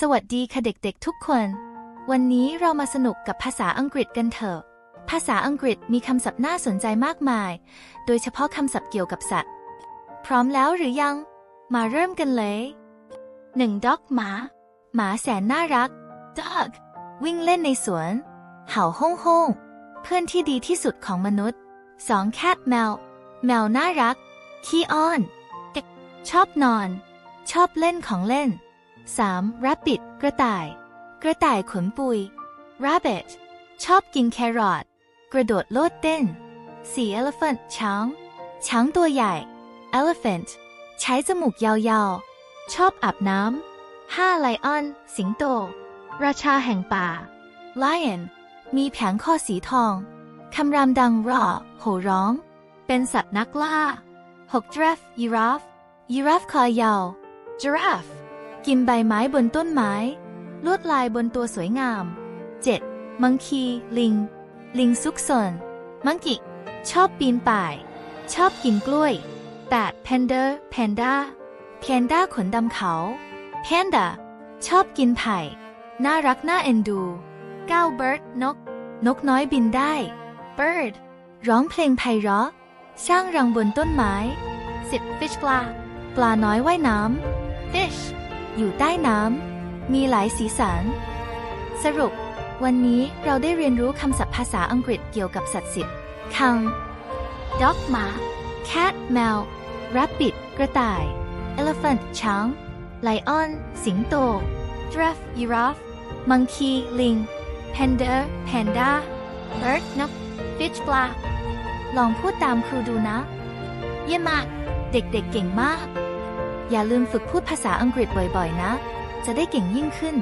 สวัสดีค่ะเด็กๆทุกคน วันนี้เรามาสนุกกับภาษาอังกฤษกันเถอะ ภาษาอังกฤษมีคำศัพท์น่าสนใจมากมาย โดยเฉพาะคำศัพท์เกี่ยวกับสัตว์ พร้อมแล้วหรือยัง มาเริ่มกันเลย 1. dog หมา หมาแสนน่ารัก dog วิ่งเล่นในสวน เห่าห้องห้องเพื่อนที่ดีที่สุดของมนุษย์ 2. cat แมว แมวน่ารัก ขี้อ้อนชอบนอน ชอบเล่นของเล่น 3. rabbit กระต่าย กระต่ายขนปุย rabbit ชอบกินแครอทกระโดดโลดเต้น 4. elephant ช้าง ช้างตัวใหญ่ elephant ใช้จมูกยาวๆ ชอบอาบน้ำ 5. lion สิงโต ราชาแห่งป่า lion มีแผงคอสีทอง คำรามดังรอโห่ร้อง เป็นสัตว์นักล่า 6. giraffe giraffe giraffe คอยาว giraffe กินใบไม้บนต้นไม้ ลวดลายบนตัวสวยงาม 7. monkey ลิง ลิงซุกซน monkey ชอบปีนป่าย ชอบกินกล้วย 8. panda panda panda ขนดำเขา panda ชอบกินไผ่ น่ารักน่าเอ็นดู 9. bird นก นกน้อยบินได้ bird ร้องเพลงไพเราะ สร้างรังบนต้นไม้ 10. fish ปลา ปลาน้อยว่ายน้ำ fish อยู่ใต้น้ำ มีหลายสีสัน สรุป วันนี้เราได้เรียนรู้คำศัพท์ภาษาอังกฤษเกี่ยวกับสัตว์สิบคำ dog หมา cat แมว rabbit กระต่าย elephant ช้าง lion สิงโต giraffe giraffe monkey ลิง panda panda bird นก fish ปลาลองพูดตามครูดูนะ เยี่ยมมาก เด็กๆเก่งมาก อย่าลืมฝึกพูดภาษาอังกฤษบ่อยๆนะ จะได้เก่งยิ่งขึ้น